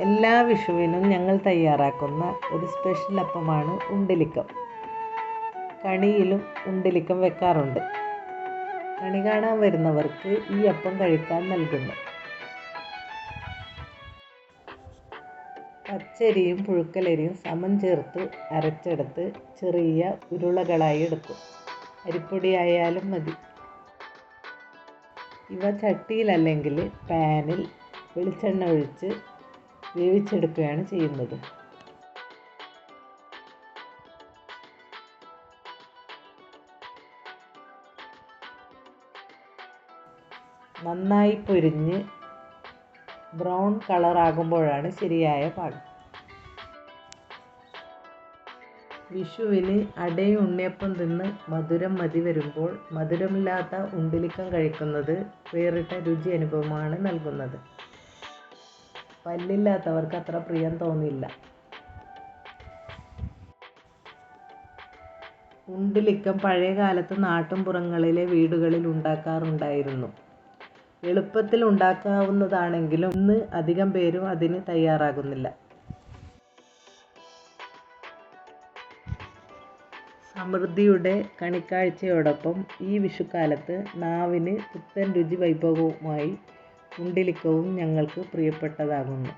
എല്ലാ വിഷുവിനും ഞങ്ങൾ തയ്യാറാക്കുന്ന ഒരു സ്പെഷ്യൽ അപ്പമാണ് ഉണ്ടലിക്കം. കണിയിലും ഉണ്ടലിക്കം വെക്കാറുണ്ട്. കണി കാണാൻ വരുന്നവർക്ക് ഈ അപ്പം കഴിക്കാൻ നൽകുന്നു. പച്ചരിയും പുഴുക്കലരിയും സമം ചേർത്ത് അരച്ചെടുത്ത് ചെറിയ ഉരുളകളായി എടുക്കും. അരിപ്പൊടി ആയാലും മതി. ഇവ ചട്ടിയിലല്ലെങ്കിൽ പാനിൽ വെളിച്ചെണ്ണ ഒഴിച്ച് വേവിച്ചെടുക്കുകയാണ് ചെയ്യുന്നത്. നന്നായി പൊരിഞ്ഞ് ബ്രൗൺ കളറാകുമ്പോഴാണ് ശരിയായ പാകം. വിഷുവിന് അടയും ഉണ്ണിയപ്പം തിന്ന് മധുരം മതി വരുമ്പോൾ മധുരമില്ലാത്ത ഉണ്ടിലിക്കം കഴിക്കുന്നത് വേറിട്ട രുചി അനുഭവമാണ് നൽകുന്നത്. പല്ലില്ലാത്തവർക്ക് അത്ര പ്രിയം തോന്നില്ല ഉണ്ടിലിക്കം പഴയ കാലത്ത് നാട്ടുംപുറങ്ങളിലെ വീടുകളിൽ ഉണ്ടാക്കാറുണ്ടായിരുന്നു. എളുപ്പത്തിൽ ഉണ്ടാക്കാവുന്നതാണെങ്കിലും ഇന്ന് അധികം പേരും അതിന് തയ്യാറാകുന്നില്ല. സമൃദ്ധിയുടെ കണിക്കാഴ്ചയോടൊപ്പം ഈ വിഷുക്കാലത്ത് നാവിന് പുത്തൻ രുചി വൈഭവവുമായി ഉണ്ടിലിക്കവും ഞങ്ങൾക്ക് പ്രിയപ്പെട്ടതാകുന്നു.